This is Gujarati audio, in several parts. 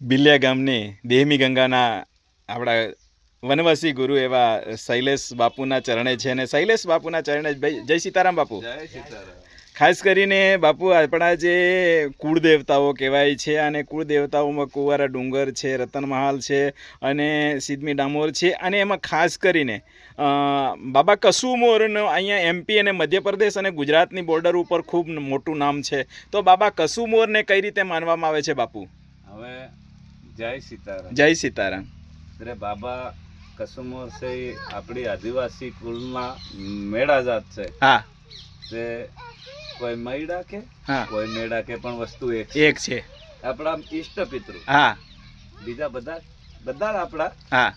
બિલિયા ગામની દેહમી ગંગાના આપણા વનવાસી ગુરુ એવા શૈલેષ બાપુના ચરણે છે અને શૈલેષ બાપુના ચરણે ભાઈ જય સીતારામ બાપુ. જય સીતારામ. ખાસ કરીને બાપુ આપણા જે કુળ દેવતાઓ કહેવાય છે અને કુળ દેવતાઓમાં કુંવારા ડુંગર છે રતનમહાલ છે અને સિદ્મી ડામોર છે અને એમાં ખાસ કરીને બાબા કસુમોરનો અહીંયા એમપી અને મધ્યપ્રદેશ અને ગુજરાતની બોર્ડર ઉપર ખૂબ મોટું નામ છે. તો બાબા કસુમોરને કઈ રીતે માનવામાં આવે છે બાપુ? હવે જય સીતારામ. જય સીતારામ. અરે બાબા કસુમોર છે આપણી આદિવાસી કુળમાં મેળા જાત છે. હા. તે કોઈ મૈડા કે? હા. કોઈ મેળા કે પણ વસ્તુ એક એક છે. આપણા ઈષ્ટ પિતૃ. હા. બીજા બધા બધા આપણા. હા.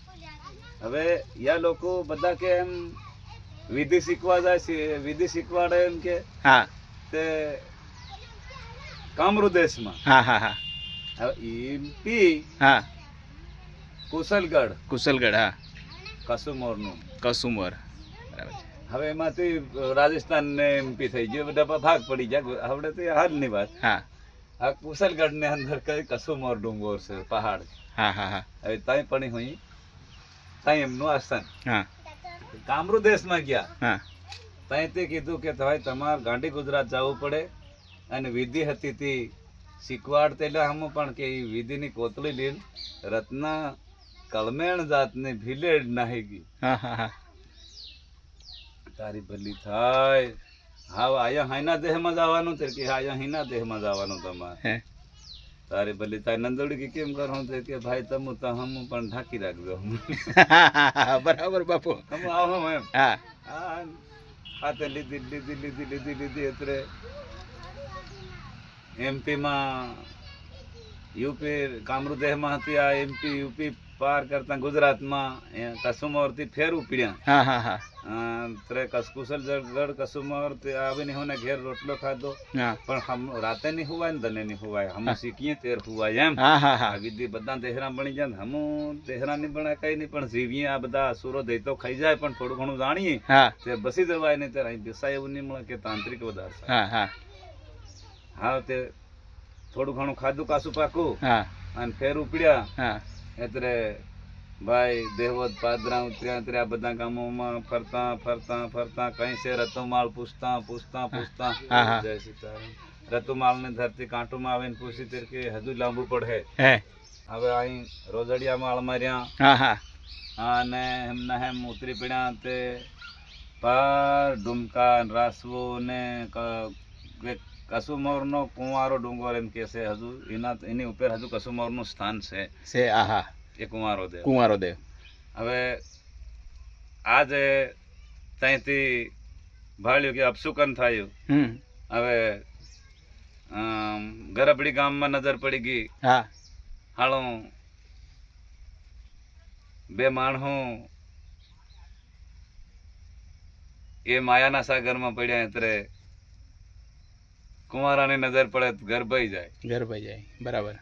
હવે યા લોકો બધા કે એમ વિધિ શીખવા જાય છે વિધિ શીખવાડે એમ કે હા. તે કામરૂ દેશમાં હા હા હા. એમપી હા. કુશલગઢ. કુશલગઢ હા. કસુમોરનું. કસુમોર. બરાબર છે હવે એમાંથી રાજસ્થાન ને એમપી થઈ ગયો. બધા ભાગ પડી જાય હવે તો હાલની વાત. હા. આ કુશલગઢ ને અંદર કઈ કસુમોર ડુંગર છે પહાડ હા હા હા. હવે ત્યાં પણ હોય ત્યાં એમનું આસ્થાન. હા. કામરૂ દેશમાં ગયા. હા. ત્યાં તે કીધું કે ભાઈ તમારે ગાંધી ગુજરાત જવું પડે અને વિધિ હતી તે શીખવાડતે એટલે હમ પણ કે એ વિધિની કોતળી લીન રત્ન કલમેણ જાતને ભીલેડ નાહી ગઈ. તારી ભલી થાય. હા આયા હાઈના દેહમાં જવાનું છે કે આયા હાઈના દેહમાં જવાનું તમારે? તારી ભલી થાય. નંદોડી કે કેમ કરો છે કે ભાઈ તમે તો હમ પણ ઢાંકી રાખજો. બરાબર બાપુ. હમ આવો એમ. હા. હા તે લીધી લીધી લીધી લીધી લીધી એટલે એમપીમાં યુપી કામરુદેહમાં હતી આ એમપી યુપી પાર કરતા ગુજરાતમાં કસુમોરથી ફેર ઉપડ્યા. ત્રે કસકુસલ ગઢ કસુમોર આવીને હું ઘેર રોટલો ખાધો. પણ રાતે નહીં હોવાય ને તને નહીં હોવાય. હમ શીખીએ તેર હોવાય એમ. વિધિ બધા તેહરા બની જાય હમ તેહરા નહીં બને કઈ નહીં પણ જીવીએ આ બધા અસુરો દેતો ખાઈ જાય પણ થોડું ઘણું જાણીએ. તે બસી જવાય ને ત્યારે અહીં બેસાય એવું નહીં મળે કે તાંત્રિક વધારે હા તે થોડું ઘણું ખાધું કાસું પાકું હા. અને ફેર ઉપડ્યા. હા. એટલે ભાઈ દેવત પાદરા ઉતર્યા ઉતર્યા બધા ગામોમાં ફરતા ફરતા ફરતા કઈ છે? રતુમાળ પૂછતા પૂછતા પૂછતા. જય સીતારામ. રતુમાળ ને ધરતી કાંટુમાં આવીને પૂછી તીર કે હજુ લાંબુ પડે. હવે અહીં રોજડિયા માળ માર્યા. અને એમના હેમ ઉતરી પડ્યા તે પાર ડુમકા રાસવો ને કસુમોરનો કુંવારો ડુંગર એમ કે છે હજુ. એના એની ઉપર હજુ કસુમોરનું સ્થાન છે. છે આહા. એ કુંવારો દેવ કુંવારો દેવ હવે આજે ત્યાંથી ભાળ્યું કે અપસુકન થયું. હવે ગરબડી ગામમાં નજર પડી ગઈ. હા. હાળો બે માણસો એ માયાના સાગરમાં પડ્યા એટલે કુંવારાની નજર પડે તો જાય. ઘર જાય. બરાબર.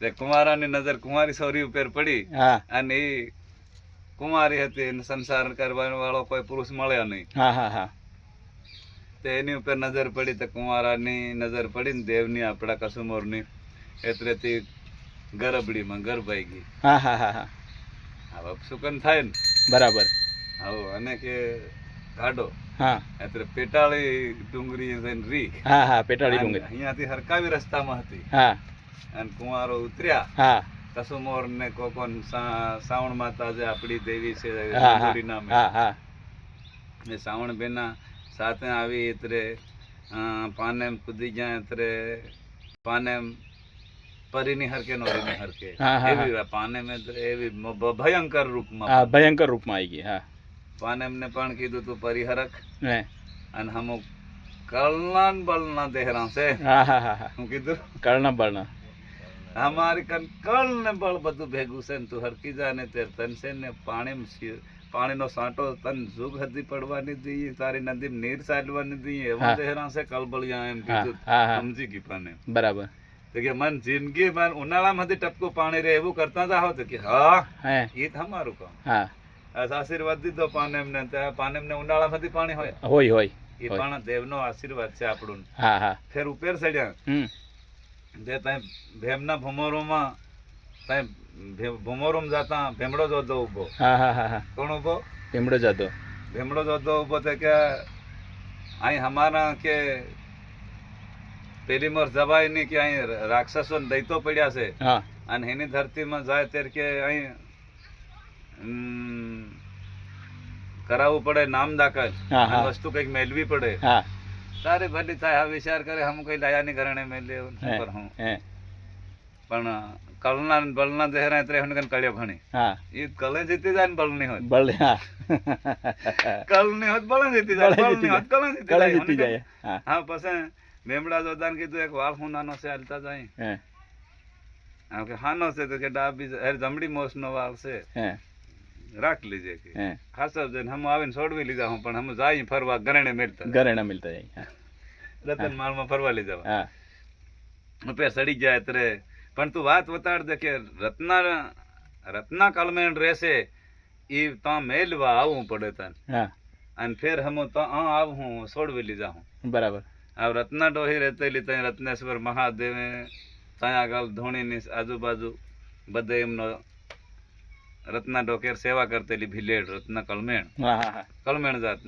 તે કુંવારાની નજર કુંવારી સૌરી ઉપર પડી હા. અને એ કુંવારી હતી સંસાર કરવાનો વાળો કોઈ પુરુષ મળ્યો નહીં. હા હા હા. તે એની ઉપર નજર પડી તો કુંવારાની નજર પડી ને દેવની આપણા કસુમોરની એટલે તે ગરબડીમાં ગરભાઈ ગઈ. હા હા હા હા. હવે સુકન થાય ને. બરાબર. હવે અને કે કાઢો હા. એટલે પેટાળી ડુંગરી થઈને રી હા હા પેટાળી ડુંગરી. અહીંયાથી હરકાવી રસ્તામાં હતી. હા. અને કુંવારો ઉતર્યા. હા. કસુમોર ને કોકોન સા- શ્રાવણ માતા જે આપણી દેવી છે ડુંગરી નામે. હા હા. ને શ્રાવણ બેના સાથે આવી એટલે પાનેમ કૂદી ગયા એટલે પાનેમ પરીની હરકે નોરીની હરકે. એવી પાનેમ એટલે એવી ભયંકર રૂપમાં ભયંકર રૂપમાં આવી ગઈ હા. પાનેમ એમને પણ કીધું તું પરિહરક. અને હમ કલનાન ના દેહરા છે. હા કીધું? કર્ણ બર્ણ અમારી કન કળ ને બળ બધું ભેગું છે ને તું હરકી જા ને તે તન છે ને પાણી પાણીનો સાંટો તન જુગ હતી પડવાની દઈએ તારી નદી નીર ચાલવાની દઈએ એવા. દેહરા છે કલબળિયા એમ કીધું. સમજી ગઈ પાને બરાબર. તો કે મન જિંદગી મન ઉનાળામાંથી ટપકું પાણી રે એવું કરતા હતા તો કે હા એ તમારું કામ. હા. આશીર્વાદ દીધો પાનેમ ને ત્યાં પાનેમ ને ઉનાળામાંથી પાણી હોય. હોય હોય. એ. પણ દેવનો આશીર્વાદ છે આપણું. હા હા. ફેર ઉપેર સડ્યા. જે ત્યાં ભેમના ભમોરોમાં ત્યાં ભમોરોમ જાતા ભેમડો જોતો ઊભો હા હા હા કોણ ઊભો ભેમડો જતો ભેમડો જોતો ઊભો તે કે અહીં અમારા કે પેલી મોર જવાય નહીં કે અહીં રાક્ષસો દૈતો પડ્યા છે. અને એની ધરતીમાં જાય ત્યારે કે અહીં કરાવવું પડે નામ દાખલ. વસ્તુ કંઈક મેળવી પડે. તારે ભલી થાય આ વિચાર કરે હમ કઈ લાયા ની ઘરણે મેલે પર હું. પણ કલના બળના દેહરા ત્રે હું કન કળ્યો ભણી. હા. ઈ કલે જીતી જાય ને બળની હોત. બળે હા. કલ હોત બળ જીતી જાય બળની હોત કળ જીતી કળા જાય જીતી જાય હા હા. પછી મેમડા જોદાન કીધું એક વાળ હું નાનો છે હાલતા જાય. હે. હા કે હાનો છે તો કે ડાબી હેર જમડી મોસ નો વાળ છે. હે. રાખ લીજે કે. ખાસા જઈને હમ આવીને છોડવી લીધા હું પણ હમ જાય ફરવા ગરણે મેળતા. ઘરે મેળતા જાય. રતન માળમાં ફરવા લઈ જવા રૂપિયા સડી જાય ત્યારે પણ તું વાત બતાડ દે કે રત્ના રત્ના કલમેણ રહેશે એ તા મેલવા આવવું પડે તને. અને ફેર હમ તા આવ હું છોડવી લીધા હું. બરાબર. આ રત્ના ડોહી રહેતેલી ત્યાં રત્નેશ્વર મહાદેવે ત્યાં આગળ ધોણીની આજુબાજુ બધે એમનો રત્ના ડોકેર સેવા કરતેલી ભીલેડ રત્ન કલમેણ. કલમેણ જાત.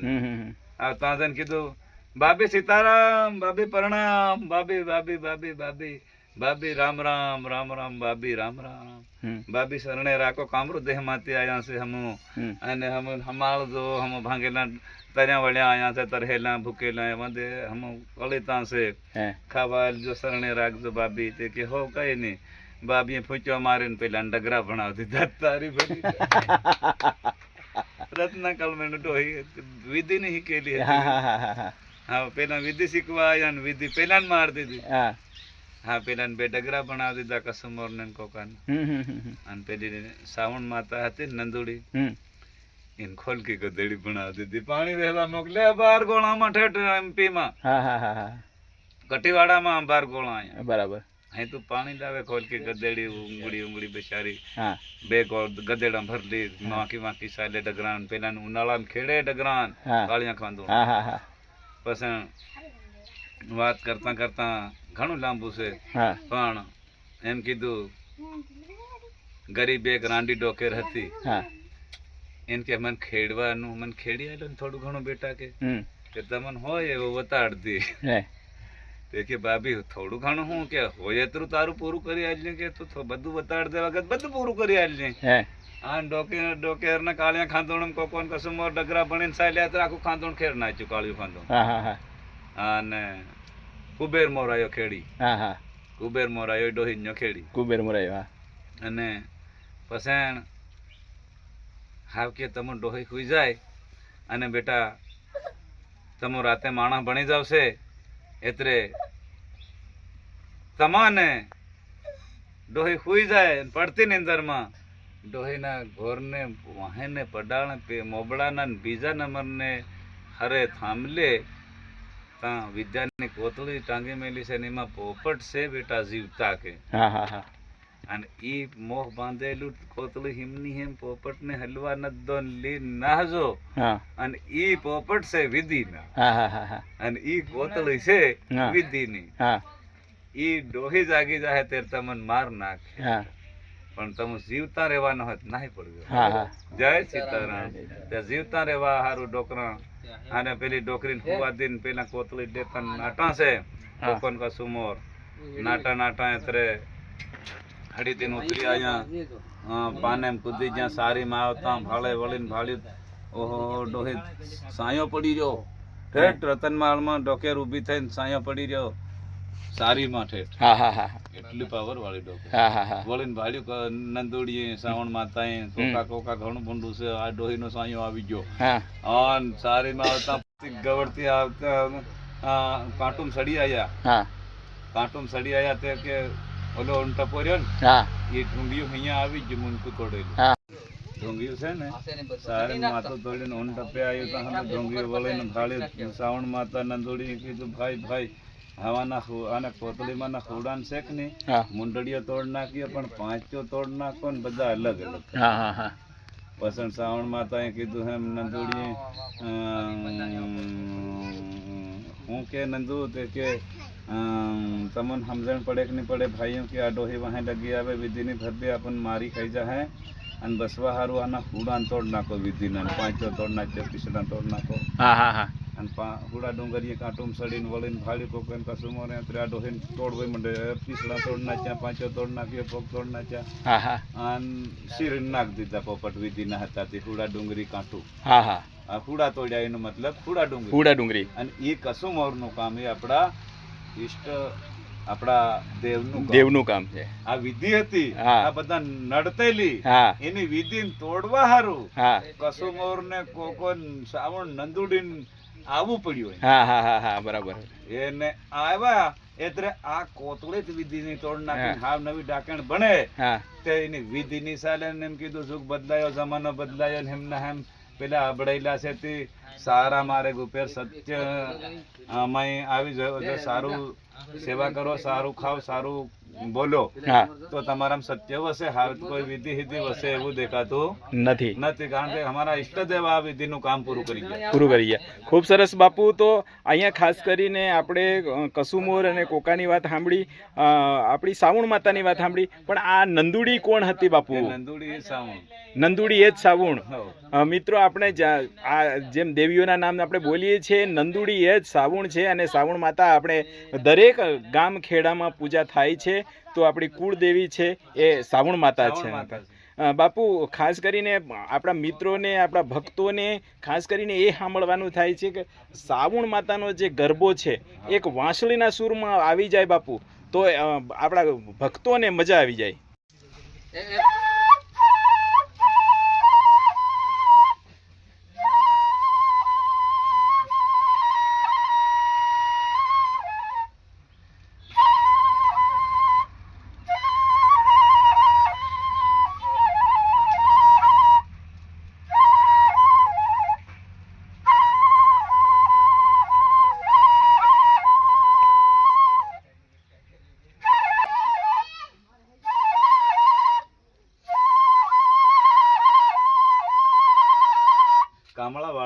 આ ત્યાં જઈને કીધું બાબે સીતારામ બાબે પ્રણામ બાબે બાબે બાબે બાબે બાબી રામ રામ રામ રામ બાબી રામ રામ. બાબી શરણે રાખો કામરો દેહ માતી આયા છે હમ. અને હમ હમાળ જો હમ ભાંગેલા તર્યા વળ્યા આયા છે તરહેલા ભૂકેલા એમાં દે હમ વળીતા છે. ખાવા જો શરણે રાખજો બાબી તે કે હો કઈ નહીં. બાબીએ ફૂચવા મારીને પેલા ડગરા ભણાવતી દાંત તારી ભરી રત્ના કલમેણ ટોહી વિધિ નહીં શીખેલી હા પેલા વિધિ શીખવા આવ્યા ને વિધિ પેલા માર દીધી. હા. પેલા બે ડગરા બનાવી દીધા કસુમોર ને કોકાને. અને પેલી સાવણ માતા હતી નંદુડી એને ખોલકી ગધેડી બનાવી દીધી. પાણી વહેવા મોકલે બાર ગોળામાં ઠેઠ એમપી માં હા હા હા હા. કટીવાડામાં બાર ગોળા બરાબર. અહીં તું પાણી લાવે ખોલકી ગધેડી ઉંગળી ઉંગળી બિચારી બે ગોળ ગધેડા ભરલી માખી માખી સાલે ડગરાન પેલા ઉનાળામાં ખેડે ડગરાન. કાળિયા ખાંદું પછી વાત કરતા કરતા ઘણું લાંબુ છે. પણ એમ કીધું ગરીબ એક રાંડી ડોકેર હતી. એમ કે મને ખેડવાનું મને ખેડી ને થોડું ઘણું બેટા કે. તમને હોય એવું બતાડતી હે. તે કે ભાભી થોડું ઘણું હું કે હોય એટલું તારું પૂરું કરી આલજે કે તું બધું બતાડ દે વખત બધું પૂરું કરી આલજે. હે. આ ડોકે ડોકેર ને કાળિયા ખાંદોણ કોકોન કસુમોર ડગરા ભણીને સાલ્યા તો આખું ખાંદોણ ખેર નાચ્યું કાળિયું ખાંદોણ અને કુબેર મોરાયો ખેડી. કુબેર મોરાયો ડોહી ડોહીનો ખેડી. કુબેર મોરાયો અને પસેણ હાવ કે તમે ડોહી ખુઈ જાય અને બેટા તમે રાતે માણસ ભણી જાવશે એટલે તમાને ડોહી ખુઈ જાય પડતી નિંદરમાં. ડોહીના ઘોરને વાહેને પડાણ મોબળાના બીજા નંબરને હરે થાંભલે. ત્યાં વિદ્યાની કોતળી ટાંગી મેલી છે ને એમાં પોપટ છે બેટા જીવતા કે. હા હા હા. અને ઈ મોહ બાંધેલું કોતળું હિમની હિમ પોપટને હલવા ન દો લી નાહજો અને ઈ પોપટ છે વિધિ હા અને ઈ કોતળી છે વિધિ હા. ઈ ડોહી જાગી જાય ત્યારે તમને માર નાખે. પણ તમે જીવતા રહેવાનો હોય નાહી પડજો જય સીતારામ. ત્યાં જીવતા રહેવા હારું ડોકરા અને પેલી ડોકરીને ફુવા દઈને પેલા કોતળી દેતા નાટા છે કોકન કા સુમોર. નાટા નાટા એતરે. હડી દિન ઉતરી આયા અ, પાને કુદી જ્યાં સારીમાં આવતા ભાળે વળીને ભાળ્યું. ઓહો ડોહી સાયો પડી રહ્યો. ઠેઠ રતનમાળમાં ડોકેર ઊભી થઈને સાયો પડી રહ્યો. સારીમાં ઠેઠ. હા હા હા એટલી પાવર વાળી ડોકે હા હા હા. વળીને ભાળ્યું નંદોડીએ શ્રાવણ માતાએ કોકા કોકા ઘણું ભૂંડું છે આ ડોહીનો સાયો આવી ગયો. હા. સારી સારીમાં આવતા ગવડતી આવતા કાંટુમ સડી આયા. હા. કાંટુમ સડી આયા તે કે ઓલો ઉંટા પોર્યો ને હા એ ઢુંગિયું અહીંયા આવી જ મુનકું તોડેલું હા ઢોંગિયું છે ને સારે માથો તોડીને ઊન ટપે આવ્યો તો અમે ઢોંગિયું વળીને ભાળ્યું શ્રાવણ માતા નંદોડી કીધું ભાઈ ભાઈ હવાના ખુ- આને કોતળીમાં ના ખોડાન શેક ને મુંડળીઓ તોડ નાખીએ પણ પાંચો તોડ નાખો ને બધા અલગ અલગ હા હા હા વસંત શ્રાવણ માતાએ કીધું એમ નંદોડીએ હું કે નંદુ તે કે તમને સમજણ પડે કે નહીં પડે? ભાઈઓ કે આ ડોહી વાહે લગી આવે વિધિની ભરબે આપણને મારી ખાઈ જાય અને બસવા હારું આના હુડાન તોડ નાખો વિધિના પાંચો તોડ નાખજો પીસડા તોડ નાખો. હા હા હા. અને પા હુડા ડુંગરીએ કાંટુમ સડીને વળીને ભાડી કસુમો ને અત્યારે આ ડોહીને તોડવી માંડે. પીસડા તોડ નાખ્યા પાંચો તોડ નાખ્યો પોક તોડ નાખ્યા. અને શીર નાખ દીધા પોપટ વિધિના હતા તે હુડા ડુંગરી કાંટું. હા હા. હુડા તોડ્યા એનો મતલબ હુડા ડુંગરી. હુડા ડુંગરી. અને એ કસુમોરનું કામ એ આપણા ઈષ્ટ આપણા દેવનું દેવનું કામ છે. આ વિધિ હતી આ બધા નડતેલી એની વિધિ તોડવા હારું. કસુમોર ને કોકો શ્રાવણ નંદુડી આવવું પડ્યું હા હા હા હા બરાબર. એને આવ્યા એટલે આ કોતળે વિધિની તોડ નાખી હાવ નવી ડાકણ બને. તે એની વિધિની સાલે ને એમ કીધું સુખ બદલાયો જમાનો બદલાયો ને એમના એમ પેલા અબડાયેલા છે તે સારા મારે ગુપેર સત્ય અમાય આવી જો સારું સેવા કરો સારું ખાવ સારું બોલો તો તમારા સત્ય વસે હાલ કોઈ વિધિ હિધિ વસે એવું દેખાતું નથી. નથી કારણ કે અમારા ઈષ્ટદેવ આ વિધિનું કામ પૂરું કરી ગયા. પૂરું કરી ગયા. ખૂબ સરસ બાપુ તો અહીંયા ખાસ કરીને આપણે કસુમોર અને કોકાની વાત સાંભળી આપણી સાવણ માતાની વાત સાંભળી પણ આ નંદુડી કોણ હતી બાપુ? નંદુડી એ સાવણ. નંદુડી એ જ સાવણ. મિત્રો આપણે આ જેમ દેવીઓના નામ આપણે બોલીએ છીએ. નંદુડી એ જ સાવણ છે અને સાવણ માતા આપણે દરેક ગામ ખેડામાં પૂજા થાય છે. તો આપણી કુળદેવી છે એ સાવણ માતા છે. માતા બાપુ ખાસ કરીને આપણા મિત્રોને આપણા ભક્તોને ખાસ કરીને એ સાંભળવાનું થાય છે કે સાવણ માતાનો જે ગરબો છે એક વાંસળીના સૂરમાં આવી જાય બાપુ. તો આપણા ભક્તોને મજા આવી જાય.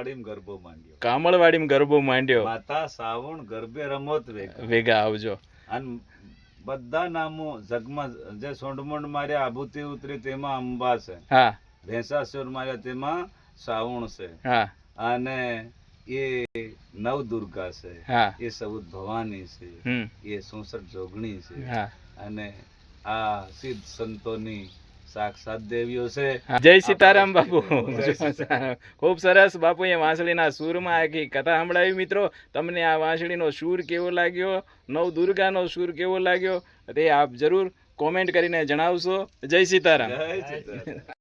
કામળાવાડીમાં ગરબો માંડ્યો. કામળવાડીમાં ગરબો માંડ્યો. માતા સાવણ ગરબે રમત વેગા. આવજો. અને બધા નામો જગમાં જે સોંડમોંડ માર્યા આભૂતિ ઉતરી તેમાં અંબા છે. હા. ભેંસાસુર માર્યા તેમાં સાવણ છે. હા. અને એ નવ દુર્ગા છે એ સૌદ ભવાની છે. એ સુસઠ જોગણી છે. અને આ સિદ્ધ સંતોની સાક્ષાત દેવીઓ છે. જય સીતારામ બાપુ. ખૂબ સરસ બાપુએ વાંસળીના સૂરમાં આખી કથા સંભળાવી. મિત્રો તમને આ વાંસળીનો સૂર કેવો લાગ્યો? નવ દુર્ગાનો સૂર કેવો લાગ્યો? તે આપ જરૂર કોમેન્ટ કરીને જણાવશો. જય સીતારામ.